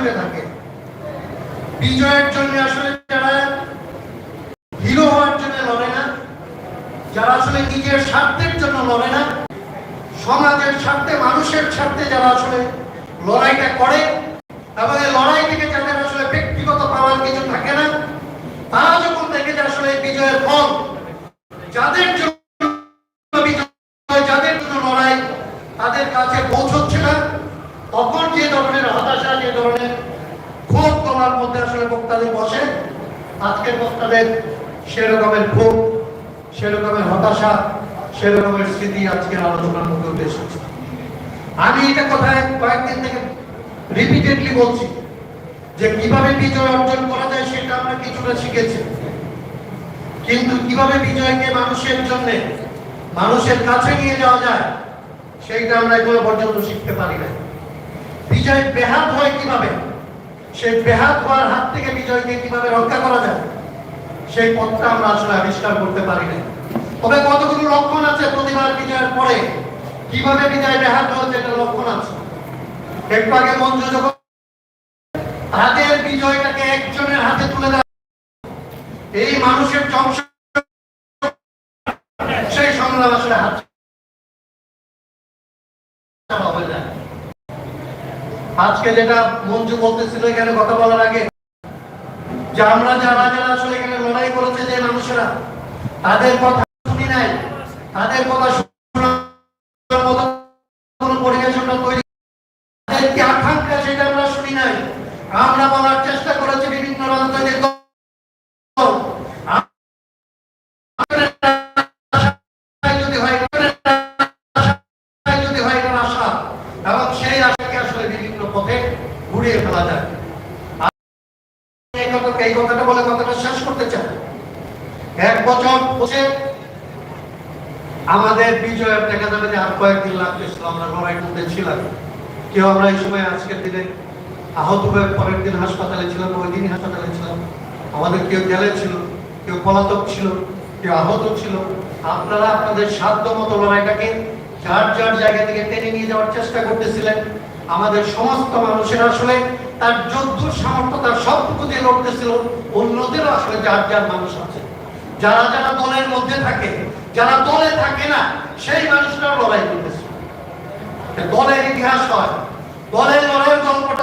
জুড়ে থাকে। বিজয়ের জন্য আসলে যারা হিরো হওয়ার জন্য লড়ে না, যারা আসলে নিজের স্বার্থের জন্য লড়ে না, সমাজের স্বার্থে, মানুষের স্বার্থে যারা আসলে লড়াইটা করে, এবং এই লড়াই থেকে যাদের আসলে ব্যক্তিগত পাওয়ার কিছু থাকে না, তারা যখন দেখে যে আসলে বিজয়ের ফল, যাদের জন্য যাদের জন্য লড়াই, তাদের কাছে পৌঁছচ্ছে না। তখন যে ধরনের হতাশা, যে ধরনের ক্ষোভ তোমার মধ্যে আসলে বক্তাদের বসে, আজকের বক্তাদের সেরকমের ক্ষোভ, সেরকমের হতাশা, সেরকমের স্মৃতি আজকের আলোচনার মধ্যে উঠে এসেছে। আমি এটা কথায় কয়েকদিন থেকে রিপিটেডলি বলছি যে কীভাবে বিজয় অর্জন করা যায় সেটা আমরা কিছুটা শিখেছি। কিন্তু কীভাবে বিজয়কে মানুষের জন্য, মানুষের কাছে নিয়ে যাওয়া যায়, সেইটা আমরা এগুলো পর্যন্ত শিখতে পারি না বিজয় বেহাত হয় কীভাবে? সেই বেহাত হওয়ার হাত থেকে বিজয়কে কীভাবে রক্ষা করা যায়? সেই পথটা আমরা আসলে আবিষ্কার করতে পারি না তবে কতগুলো লক্ষণ আছে প্রতিবার বিজয়ের পরে? কীভাবে বিজয় বেহাত হয়েছে এটা লক্ষণ আছে। যখন বিজয়টাকে একজনের হাতে তুলে দেয়, এই মানুষের সেই সংগ্রাম আসলে হাত হবে না। আজকে যেটা মঞ্জু বলতেছিল, এখানে কথা বলার আগে, যে আমরা যারা যারা আসলে এখানে লড়াই করেছে যে মানুষেরা, তাদের কথা শুনি নাই, তাদের কথা শোনার ঘুরিয়ে ফেলা যায়। এই কথাটা বলে কথাটা শেষ করতে চাই। এক বছর বসে আমাদের বিজয়ের দেখা যাবে যে আর কয়েকদিন লাগতেছিল আমরা লড়াই করতে ছিলাম। কেউ আমরা এই সময় আজকের দিনে আহত হয়ে পরের দিন হাসপাতালে ছিলাম, ওই দিন হাসপাতালে ছিলাম। আমাদের কেউ জেলে ছিল, কেউ পলাতক ছিল, কেউ আহত ছিল। আপনারা আপনাদের সাধ্য মতো লড়াইটাকে যার যার জায়গা থেকে টেনে নিয়ে যাওয়ার চেষ্টা করতেছিলেন। আমাদের সমস্ত মানুষের আসলে তার যোদ্ধ সামর্থ্য, তার সবটুকু দিয়ে লড়তেছিল। অন্যদেরও আসলে যার যার মানুষ আছে। যারা যারা দলের মধ্যে থাকে, যারা দলে থাকে না, সেই মানুষরা লড়াই করতেছে দলের ইতিহাস হয়। দলের লড়াইয়ের গল্পটা